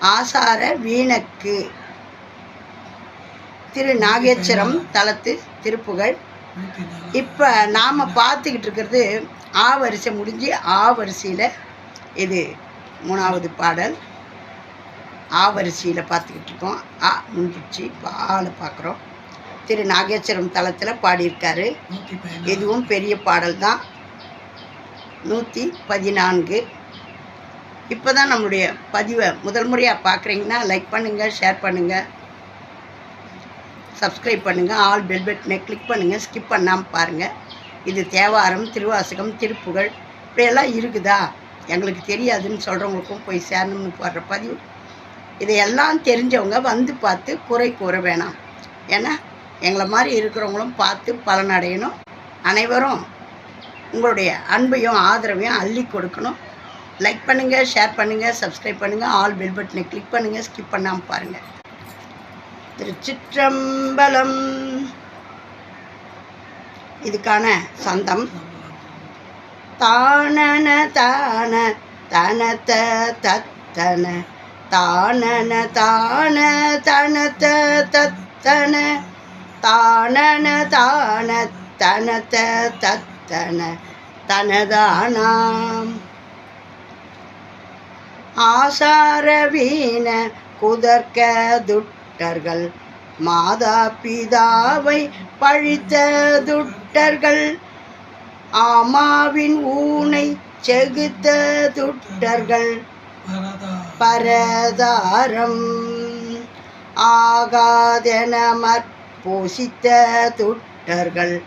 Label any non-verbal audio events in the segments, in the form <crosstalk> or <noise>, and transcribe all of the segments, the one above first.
ஆசார வீணக்கு. திரு நாகேஸ்வரம் தலத்து திருப்புகழ் இப்போ நாம் பார்த்துக்கிட்டு இருக்கிறது ஆ வரிசை முடிஞ்சு ஆ வரிசையில் இது மூணாவது பாடல். ஆ வரிசையில் பார்த்துக்கிட்டு இருக்கோம். ஆ முடிஞ்சிச்சு இப்போ ஆளை பார்க்குறோம். திரு நாகேஸ்வரம் தலத்தில் பாடியிருக்காரு. இதுவும் பெரிய பாடல் தான் நூற்றி பதினான்கு. இப்போ தான் நம்மளுடைய பதிவை முதல் முறையாக பார்க்குறீங்கன்னா லைக் பண்ணுங்கள் ஷேர் பண்ணுங்கள் சப்ஸ்கிரைப் பண்ணுங்கள் ஆல் பெல் பட்டனை கிளிக் பண்ணுங்கள் ஸ்கிப் பண்ணாமல் பாருங்கள் இது தேவாரம் திருவாசகம் திருப்புகழ் இப்படியெல்லாம் இருக்குதா? எங்களுக்கு தெரியாதுன்னு சொல்கிறவங்களுக்கும் போய் சேரணும்னு போடுற பதிவு. இதையெல்லாம் தெரிஞ்சவங்க வந்து பார்த்து குறை கூற வேணாம். ஏன்னா எங்களை மாதிரி இருக்கிறவங்களும் பார்த்து பலனடையணும். அனைவரும் உங்களுடைய அன்பையும் ஆதரவையும் அள்ளி கொடுக்கணும். லைக் பண்ணுங்கள் ஷேர் பண்ணுங்கள் சப்ஸ்கிரைப் பண்ணுங்கள் ஆல் பெல் பட்டனை கிளிக் பண்ணுங்கள் ஸ்கிப் பண்ணாமல் பாருங்கள் திருச்சிற்றம்பலம். இதுக்கான சந்தம். தானன தான தனத்த தத்தன. தானன தான தனத்த தத்தன. தானன தான தனத்த தத்தன. தனதானாம். ஆசார வீண குதர்க்க துட்டர்கள். மாதா பிதாவை பழித்த துட்டர்கள். ஆமாவின் ஊனை செகுத்த துட்டர்கள். பரதாரம் ஆகாதெனமற் மற்போசித்த துட்டர்கள்.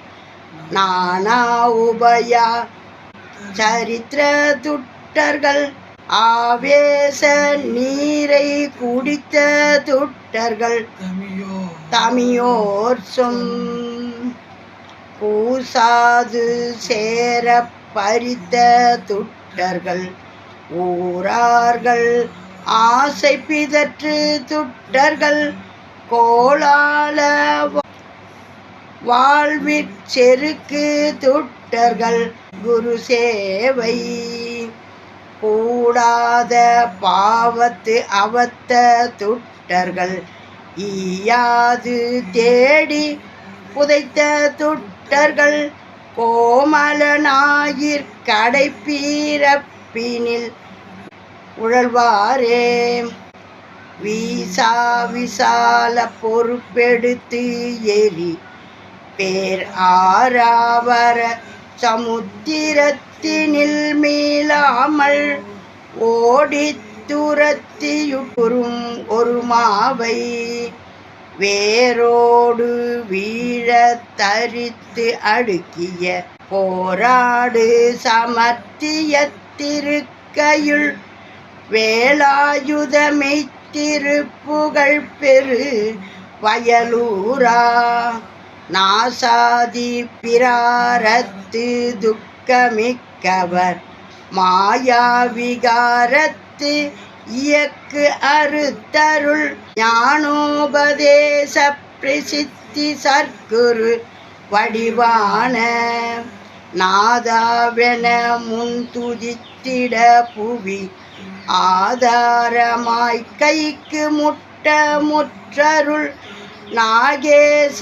நானா உபயா சரித்திர துட்டர்கள். ஆவேச நீரை குடித்த துட்டர்கள் தமியோர் சொம். பூசாது சேர பறித்த துட்டர்கள் ஊரார்கள் ஆசை பிதற்று துட்டர்கள் கோலால வாழ்விற்செருக்கு துட்டர்கள் குரு சேவை கூடாத பாவத்து அவத்த துட்டர்கள் ஈயாது தேடி புதைத்த துட்டர்கள் கோமலனாயிற் கடைப்பீரப்பினில் உழல்வாரே. வீசா விசால பொறுப்பெடுத்து எரி பேர் ஆராவர சமுத்திரத்தினில் மீளாமல் ஓடித் துரத்தியுறும் ஒரு மாவை வேரோடு வீழ தரித்து அடுக்கிய போராடு சமர்த்தியத்திருக்கையுள் வேலாயுதமை திருப்புகழ் பெரு வயலூரா நாசாதி பிராரத்து மிக்கவர் மாயாவிகாரத்து இயக்கு அறுத்தருள் ஞானோபதேச பிரசித்தி சர்க்குரு வடிவான நாதாவென முன்துதித்திட புவி ஆதாரமாய் கைக்கு முட்ட முற்றருள் நாகேச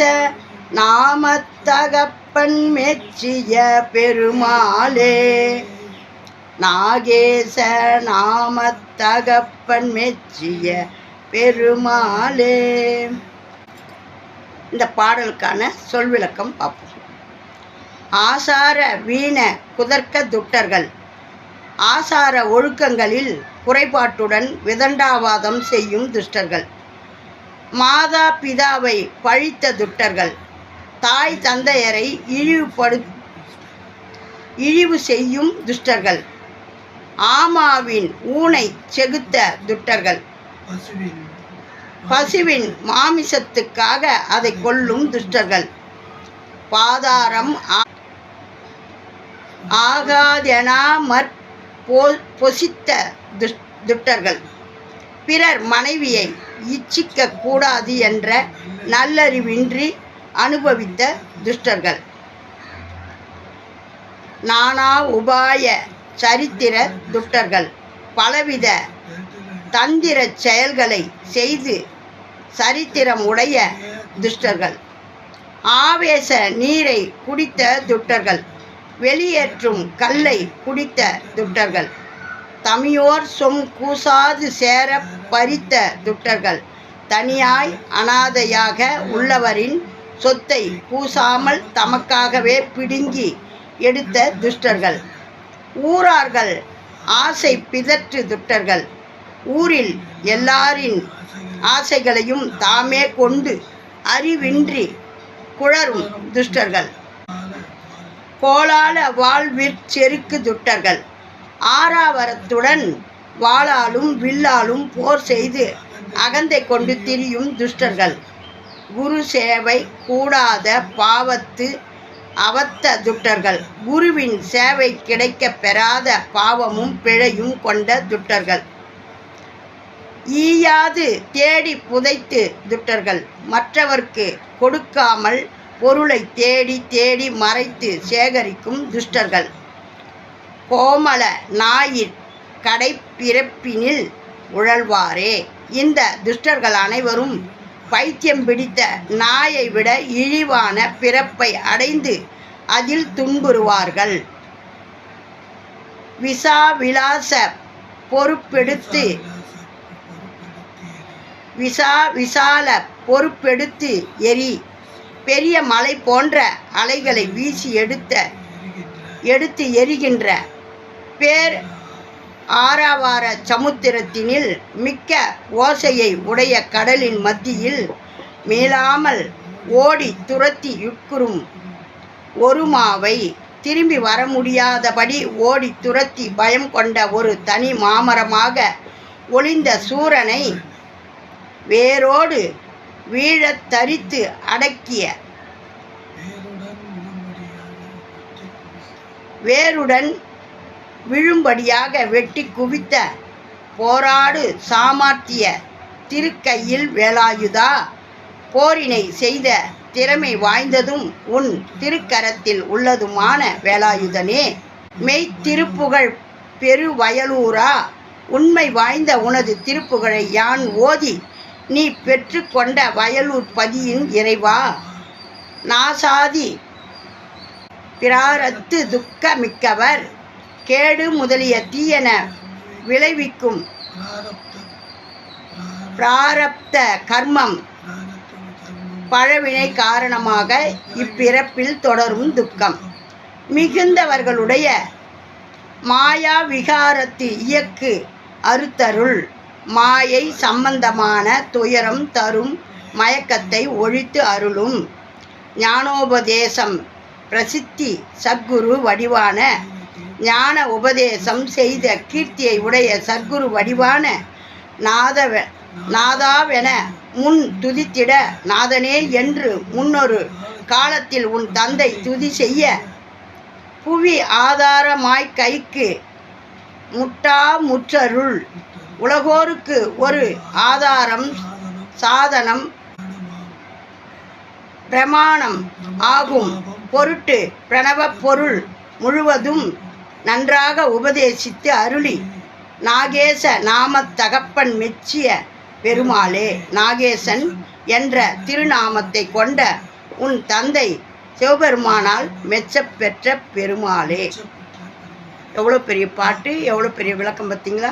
நாமத்தகப்பன் மெச்சிய பெருமாளே. நாகேச நாமத்தகப்பன் மெச்சிய பெருமாளே. இந்த பாடலுக்கான சொல் விளக்கம் பார்ப்போம். ஆசார வீண குதர்க்க துட்டர்கள். ஆசார ஒழுக்கங்களில் குறைபாட்டுடன் விதண்டாவாதம் செய்யும் துஷ்டர்கள். மாதா பிதாவை பழித்த துட்டர்கள். தாய் தந்தையரை இழிவுபடு இழிவு செய்யும் துஷ்டர்கள். ஆமாவின் ஊனை செகுத்த துட்டர்கள் பசுவின் மாமிசத்துக்காக அதை கொல்லும் துஷ்டர்கள். பாதாரம் ஆ- ஆகாதெனாமற் போ- பொசித்த துஷ்- துஷ்டர்கள். பிறர் மனைவியை இச்சிக்க கூடாது என்ற நல்லறிவின்றி அனுபவித்த துஷ்டர்கள். நானா உபாய சரித்திர துஷ்டர்கள். பலவித தந்திர செயல்களை செய்து சரித்திரம் உடைய துஷ்டர்கள். ஆவேச நீரை குடித்த துட்டர்கள் வெளியேற்றும் கல்லை குடித்த துட்டர்கள் தமியோர் சொம் கூசாது சேர பறித்த துட்டர்கள் தனியாய் அனாதையாக உள்ளவரின் சொத்தை பூசாமல் தமக்காகவே பிடுங்கி எடுத்த துஷ்டர்கள். ஊரார்கள் ஆசை பிதற்று துட்டர்கள். ஊரில் எல்லாரின் ஆசைகளையும் தாமே கொண்டு அறிவின்றி குழரும் துஷ்டர்கள். கோலால வாழ்விற் செருக்கு துட்டர்கள். ஆறாவரத்துடன் வாளாலும் வில்லாலும் போர் செய்து அகந்தை கொண்டு திரியும் துஷ்டர்கள். குரு சேவை கூடாத பாவத்து அவத்த துட்டர்கள். குருவின் சேவை கிடைக்கப் பெறாத பாவமும் பிழையும் கொண்ட துட்டர்கள். ஈயாது தேடி புதைத்து துட்டர்கள். மற்றவர்க்கு கொடுக்காமல் பொருளை தேடி தேடி மறைத்து சேகரிக்கும் துஷ்டர்கள் கோமல ஞாயிற் கடைப்பிறப்பினில் உழல்வாரே. இந்த துஷ்டர்கள் அனைவரும் பைத்தியம் பிடித்த நாயை விட இழிவான பிறப்பை அடைந்து அதில் துன்புறுவார்கள். விசா விலாச பொறுப்பெடுத்து விசா விசால பொறுப்பெடுத்து எரி பெரிய மலை போன்ற அலைகளை வீசி எடுத்த எடுத்து எரிகின்ற பேர் ஆறாவார சமுத்திரத்தினில் மிக்க ஓசையை உடைய கடலின் மத்தியில் மீளாமல் ஓடி துரத்தி உட்குறும் ஒருமாவை திரும்பி வர முடியாதபடி ஓடி துரத்தி பயம் கொண்ட ஒரு தனி மாமரமாக ஒளிந்த சூரனை வேரோடு வீழத் தரித்து அடக்கிய வேருடன் விழும்படியாக வெட்டி குவித்த போராடு சாமர்த்திய திருக்கையில் வேலாயுதா? போரினை செய்த திறமை வாய்ந்ததும் உன் திருக்கரத்தில் உள்ளதுமான வேலாயுதனே. மெய்திருப்புகழ் பெருவயலூரா? உண்மை வாய்ந்த உனது திருப்புகழை யான் ஓதி? நீ பெற்றுக்கொண்ட வயலூர் பதியின் இறைவா? நாசாதி பிராரத்து துக்கமிக்கவர் கேடு முதலிய தீயன விளைவிக்கும் பிராரப்த கர்மம் கர்மம் பழவினை காரணமாக இப்பிறப்பில் தொடரும் துக்கம். மிகுந்தவர்களுடைய மாயா விகாரத்து இயக்கு அறுத்தருள் மாயை சம்பந்தமான துயரம் தரும் மயக்கத்தை ஒழித்து அருளும். ஞானோபதேசம் பிரசித்தி சத்குரு வடிவான ஞான உபதேசம் செய்த கீர்த்தியை உடைய சத்குரு வடிவான நாதவ நாதாவென முன் துதித்திட நாதனே என்று முன்னொரு காலத்தில் உன் தந்தை துதி செய்ய புவி ஆதாரமாய் கைக்கு முட்டா முற்றருள். உலகோருக்கு ஒரு ஆதாரம் சாதனம் பிரமாணம் ஆகும். பொருட்டு பிரணவப் பொருள் முழுவதும் நன்றாக உபதேசித்து அருளி. நாகேச நாம தகப்பன் மெச்சிய பெருமாளே நாகேசன் என்ற திருநாமத்தை கொண்ட உன் தந்தை சிவபெருமானால் மெச்சப்பெற்ற பெருமாளே. எவ்வளோ பெரிய பாட்டு எவ்வளோ பெரிய விளக்கம் பார்த்தீங்களா?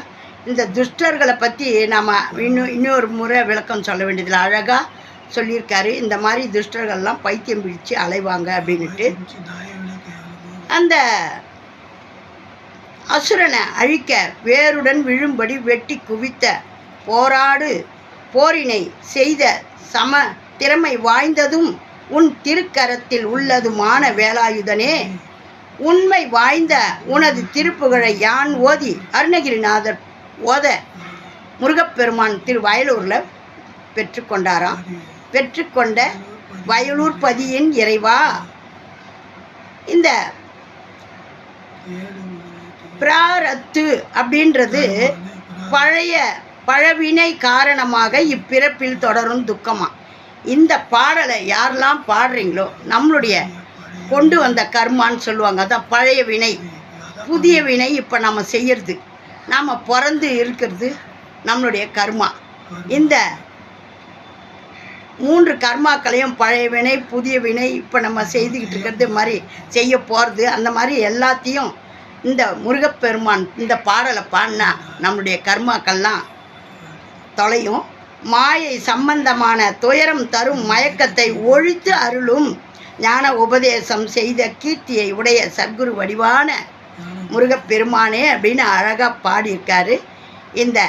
இந்த துஷ்டர்களை பற்றி நம்ம இன்னும் இன்னொரு முறை விளக்கம் சொல்ல வேண்டியதில் அழகாக சொல்லியிருக்காரு. இந்த மாதிரி துஷ்டர்கள்லாம் பைத்தியம் பிடிச்சு அலைவாங்க அப்படின்ட்டு அந்த அசுரனை அழிக்க வேருடன் விழும்படி வெட்டி குவித்த போராடு போரினை செய்த சம திறமை வாய்ந்ததும் உன் திருக்கரத்தில் உள்ளதுமான வேலாயுதனே. உண்மை வாய்ந்த உனது திருப்புகழை யான் ஓதி அருணகிரிநாதர் ஓத. முருகப்பெருமான் திரு வயலூரில் பெற்றுக்கொண்டாராம் பெற்றுக்கொண்ட வயலூர் பதியின் இறைவா. இந்த பிராரத்து அப்படின்றது பழைய பழவினை காரணமாக இப்பிறப்பில் தொடரும் துக்கமா? இந்த பாடலை யாரெல்லாம் பாடுறீங்களோ நம்மளுடைய கொண்டு வந்த கர்மான்னு சொல்லுவாங்க. அதான் பழைய வினை. புதிய வினை இப்போ நம்ம செய்யறது. நாம் பிறந்து இருக்கிறது நம்மளுடைய கர்மா. இந்த மூன்று கர்மாக்களையும் பழைய வினை புதிய வினை இப்போ நம்ம செய்துக்கிட்டு இருக்கிறது மாதிரி செய்ய போகிறது அந்த மாதிரி எல்லாத்தையும் இந்த முருகப்பெருமான் இந்த பாடலை பாடினா நம்மளுடைய கர்மாக்கள்லாம் தொலையும். மாயை சம்பந்தமான துயரம் தரும் மயக்கத்தை ஒழித்து அருளும் ஞான உபதேசம் செய்த கீர்த்தியை உடைய சத்குரு வடிவான முருகப்பெருமானே அப்படின்னு அழகாக பாடியிருக்காரு. இந்த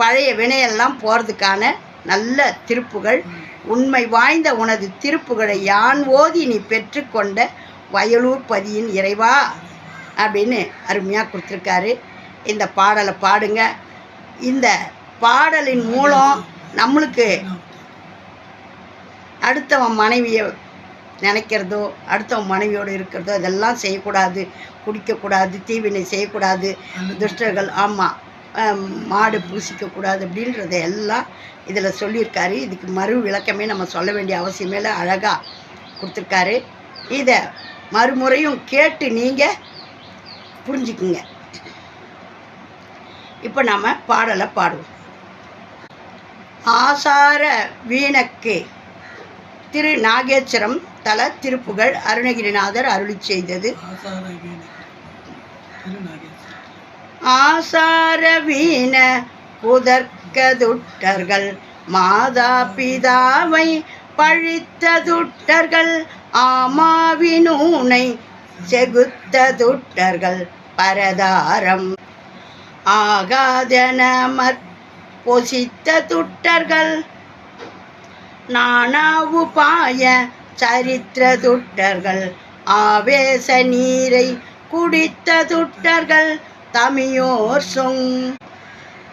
பழைய வினையெல்லாம் போகிறதுக்கான நல்ல திருப்புகள் உண்மை வாய்ந்த உனது திருப்புகளை யான் ஓதி நீ பெற்றுக்கொண்ட வயலூர் பதியின் இறைவா. அப்படின்னு அருமையாக கொடுத்துருக்காரு. இந்த பாடலை பாடுங்க. இந்த பாடலின் மூலம் நம்மளுக்கு அடுத்தவன் மனைவியை நினைக்கிறதோ அடுத்தவன் மனைவியோடு இருக்கிறதோ இதெல்லாம் செய்யக்கூடாது குடிக்கக்கூடாது தீவினை செய்யக்கூடாது துஷ்டர்கள் ஆமாம் மாடு பூசிக்கக்கூடாது அப்படின்றத எல்லாம் இதில் சொல்லியிருக்காரு. இதுக்கு மறு விளக்கமே நம்ம சொல்ல வேண்டிய அவசியமே இல்லை. அழகாக கொடுத்துருக்காரு. இதை மறுமுறையும் கேட்டு நீங்கள் புரிஞ்சுக்குங்க. இப்போ நம்ம பாடலை பாடுவோம். ஆசார வீணக்கு திரு நாகேஸ்வரம் தல திருப்புகழ் அருணகிரிநாதர் அருளி செய்தது. ஆசார வீணை குதர்க்கதுட்டர்கள் மாதா பிதாவை பழித்ததுட்டர்கள் ஆமாவினூனை செகுத்ததுட்டர்கள். பரதாரம். ஆகாதனமற் பொசித்த துட்டர்கள். நானாவு பாய சரித்திர துட்டர்கள். ஆவேச நீரை குடித்த துட்டர்கள். தமியோர் சொங்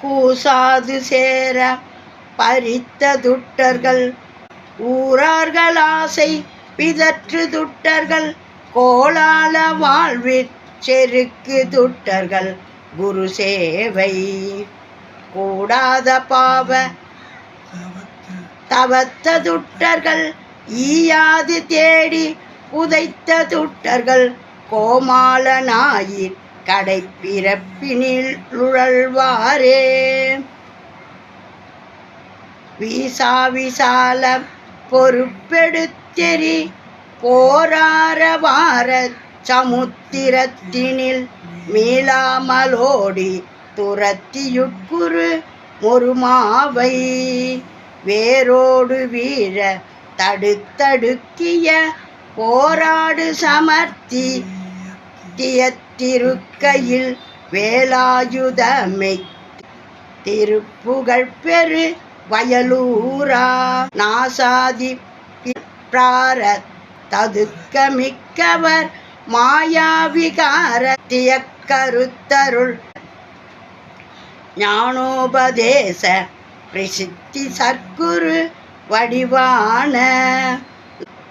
கூசாது சேர பறித்த துட்டர்கள். ஊரார்கள் ஆசை பிதற்று துட்டர்கள். கோலால வாழ்விற் செருக்கு துட்டர்கள் குரு சேவை. கூடாத பாவ தவத்த துட்டர்கள் ஈயாது தேடி புதைத்த துட்டர்கள் கோமால நாயிற் கடை பிறப்பினில் உழல்வாரே வீசா விசால பொறுப்பெடுத்தெறி போரார வார சமுத்திரத்தினில் மீளாமலோடி துரத்தியுட்குரு முருமாவை. வேரோடு வீழ தடுத்தடுக்கிய போராடு சமர்த்தி தியத்திருக்கையில் வேலாயுதமை திருப்புகழ் பெரு வயலூரா நாசாதி பிரார ததுக்க மாயாவிகாரத்தியக்கருத்தருள். ஞானோபதேச பிரசித்தி சர்க்குரு வடிவான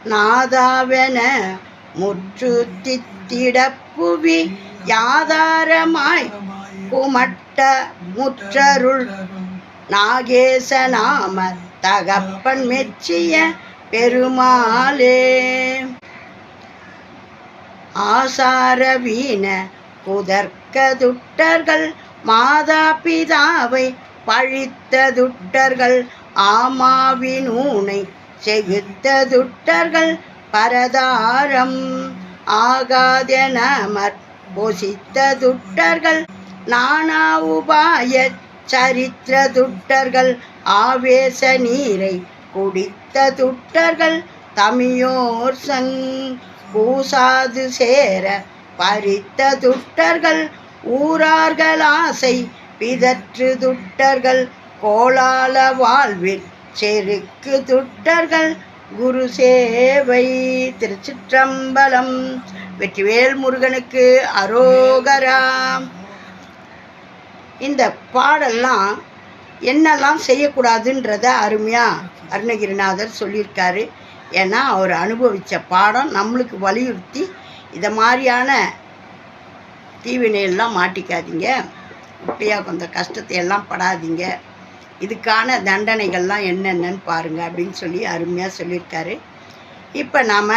நாதாவென முற்று தித்திடப்புவி யாதாரமாய் குமட்ட முற்றருள். நாகேசநாம தகப்பன் மெச்சிய பெருமாளே. ஆசார வீண குதர்க்க துட்டர்கள் மாதா பிதாவை பழித்த துட்டர்கள் ஆமாவின் செகுத்த துட்டர்கள் பரதாரம் ஆகாதெனமற் பொசித்த துட்டர்கள் நானா உபாய சரித்திர துட்டர்கள் ஆவேச நீரை குடித்த துட்டர்கள் தமியோர் சங் பூசாது சேர பறித்த துட்டர்கள் ஊரார்கள் ஆசை பிதற்று துட்டர்கள் கோலால வாழ்வில் செருக்கு துட்டர்கள் குரு சேவை திருச்சிற்றம்பலம். வெற்றிவேல் முருகனுக்கு அரோகராம் இந்த பாடெல்லாம் என்னெல்லாம் செய்யக்கூடாதுன்றத அருமையாக அருணகிரிநாதர் சொல்லியிருக்காரு. ஏன்னா அவர் அனுபவித்த பாடம் நம்மளுக்கு வலியுறுத்தி இதை மாதிரியான தீவினையெல்லாம் மாட்டிக்காதீங்க. இப்படியா கொஞ்சம் கஷ்டத்தை எல்லாம் படாதீங்க. இதுக்கான தண்டனைகள்லாம் என்னென்னு பாருங்க அப்படின்னு சொல்லி அருமையாக சொல்லியிருக்காரு. இப்போ நாம்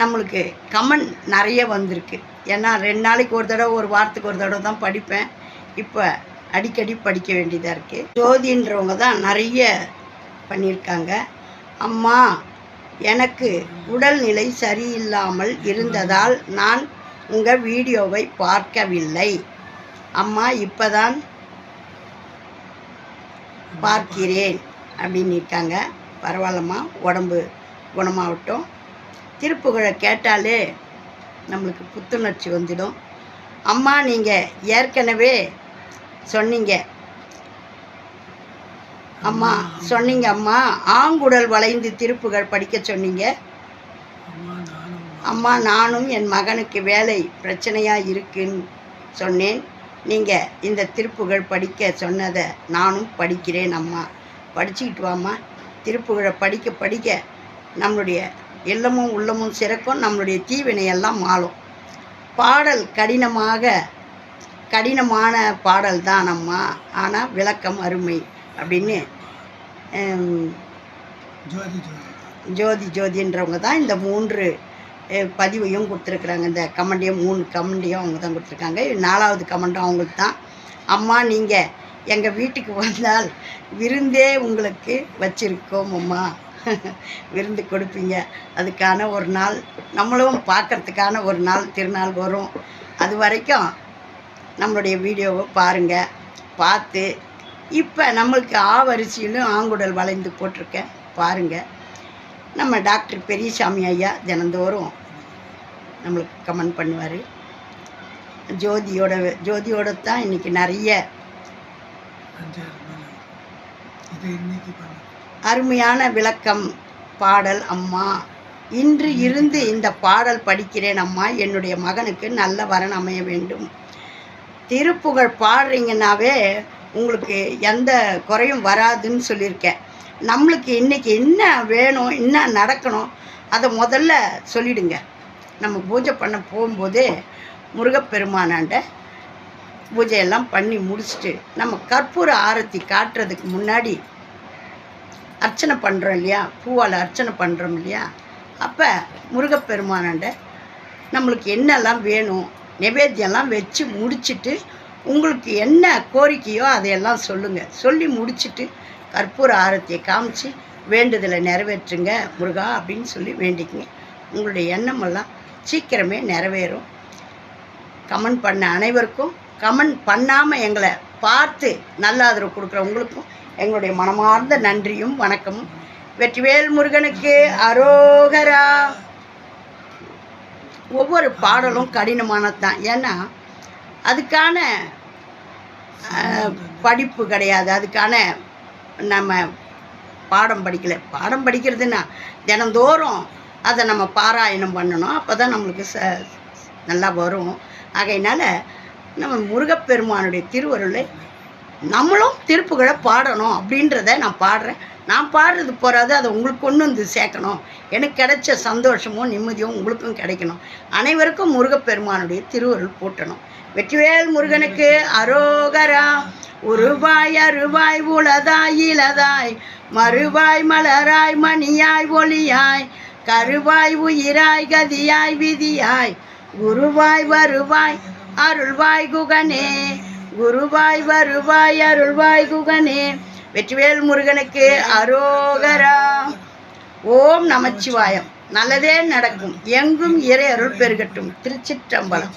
நம்மளுக்கு கமெண்ட் நிறைய வந்திருக்கு. ஏன்னா ரெண்டு நாளைக்கு ஒரு தடவை ஒரு வாரத்துக்கு ஒரு தடவை தான் படிப்பேன். இப்போ அடிக்கடி படிக்க வேண்டியதாக இருக்குது ஜோதின்றவங்க தான் நிறைய பண்ணியிருக்காங்க. அம்மா எனக்கு உடல்நிலை சரியில்லாமல் இருந்ததால் நான் உங்கள் வீடியோவை பார்க்கவில்லை. அம்மா இப்போதான் பார்க்கிறேன் அப்படின்னு இருக்காங்க பரவாயில்லம்மா உடம்பு குணமாகட்டும். திருப்புகழை கேட்டாலே நம்மளுக்கு புத்துணர்ச்சி வந்துடும். அம்மா நீங்கள் ஏற்கனவே சொன்னீங்க அம்மா சொன்னீங்க அம்மா. ஆங்குடல் வளைந்து திருப்புகள் படிக்க சொன்னீங்க. அம்மா நானும் என் மகனுக்கு வேலை பிரச்சனையாக இருக்குன்னு சொன்னேன். நீங்கள் இந்த திருப்புகழ் படிக்க சொன்னதை நானும் படிக்கிறேன் அம்மா. படிச்சுக்கிட்டு வாம்மா. திருப்புகழை படிக்க படிக்க நம்மளுடைய இல்லமும் உள்ளமும் சிறக்கும். நம்மளுடைய தீவினையெல்லாம் மாறும். பாடல் கடினமாக கடினமான பாடல் தான் அம்மா. ஆனால் விளக்கம் அருமை. அப்படின்னு ஜோதி ஜோதி. ஜோதி ஜோதின்றவங்க தான் இந்த மூன்று பதிவையும் கொடுத்துருக்குறாங்க. இந்த கமெண்டையும் மூணு கமெண்டையும் அவங்க தான் கொடுத்துருக்காங்க. நாலாவது கமெண்டும் அவங்களுக்கு தான். அம்மா நீங்கள் எங்கள் வீட்டுக்கு வந்தால் விருந்தே உங்களுக்கு வச்சிருக்கோம் அம்மா. <laughs> விருந்து கொடுப்பீங்க. அதுக்கான ஒரு நாள் நம்மளும் பார்க்கறதுக்கான ஒரு நாள் திருநாள் வரும். அது வரைக்கும் நம்மளுடைய வீடியோவை பாருங்கள் பார்த்து இப்போ நம்மளுக்கு ஆவரிசியிலும் ஆங்குடல் வளைந்து போட்டிருக்கேன். பாருங்கள் நம்ம டாக்டர் பெரியசாமி ஐயா தினந்தோறும் நம்மளுக்கு கமெண்ட் பண்ணுவார். ஜோதியோட ஜோதியோட தான் இன்றைக்கி நிறைய அருமையான விளக்கம் பாடல் அம்மா. இன்று இருந்து இந்த பாடல் படிக்கிறேன் அம்மா. என்னுடைய மகனுக்கு நல்ல வரன் அமைய வேண்டும். திருப்புகழ் பாடுறீங்கன்னாவே உங்களுக்கு எந்த குறையும் வராதுன்னு சொல்லியிருக்கேன். நம்மளுக்கு இன்றைக்கி என்ன வேணும் என்ன நடக்கணும் அதை முதல்ல சொல்லிடுங்க. நம்ம பூஜை பண்ண போகும்போதே முருகப்பெருமானாண்ட பூஜையெல்லாம் பண்ணி முடிச்சுட்டு நம்ம கற்பூர ஆரத்தி காட்டுறதுக்கு முன்னாடி அர்ச்சனை பண்ணுறோம் இல்லையா? பூவால் அர்ச்சனை பண்ணுறோம் இல்லையா? அப்போ முருகப்பெருமானாண்ட நம்மளுக்கு என்னெல்லாம் வேணும் நிவேத்தியம்லாம் வச்சு முடிச்சுட்டு உங்களுக்கு என்ன கோரிக்கையோ அதையெல்லாம் சொல்லுங்கள் சொல்லி முடிச்சுட்டு கற்பூர ஆரத்தியை காமிச்சு வேண்டுதலை நிறைவேற்றுங்க முருகா அப்படின்னு சொல்லி வேண்டிக்கங்க. உங்களுடைய எண்ணமெல்லாம் சீக்கிரமே நிறைவேறும். கமெண்ட் பண்ண அனைவருக்கும் கமெண்ட் பண்ணாமல் எங்களை பார்த்து நல்ல ஆதரவு கொடுக்குற உங்களுக்கும் எங்களுடைய மனமார்ந்த நன்றியும் வணக்கமும். வெற்றிவேல் முருகனுக்கு அரோகரா. ஒவ்வொரு பாடலும் கடினமானது தான் ஏன்னா அதுக்கான படிப்பு கிடையாது. அதுக்கான நம்ம பாடம் படிக்கலை. பாடம் படிக்கிறதுன்னா தினந்தோறும் அதை நம்ம பாராயணம் பண்ணணும். அப்போ தான் நம்மளுக்கு ச நல்லா வரும். ஆகையினால நம்ம முருகப்பெருமானுடைய திருவருளை நம்மளும் திருப்புகளை பாடணும் அப்படின்றத நான் பாடுறேன். நான் பாடுறது போகாது அதை உங்களுக்கு கொண்டு வந்து சேர்க்கணும். எனக்கு கிடைச்ச சந்தோஷமும் நிம்மதியும் உங்களுக்கும் கிடைக்கணும். அனைவருக்கும் முருகப்பெருமானுடைய திருவருள் போட்டணும். வெற்றிவேல் முருகனுக்கு அரோகரா. உருவாய் அருவாய் உளதாய் இளதாய் மறுவாய் மலராய் மணியாய் ஒளியாய் கருவாய் உயிராய் கதியாய் விதியாய். குருவாய் வருவாய் அருள்வாய் குகனே குருவாய் வருவாய் அருள்வாய் குகனே. வெற்றிவேல் முருகனுக்கு அரோகரா. ஓம் நமச்சிவாயம். நல்லதே நடக்கும். எங்கும் இறை அருள் பெருகட்டும். திருச்சிற்றம்பலம்.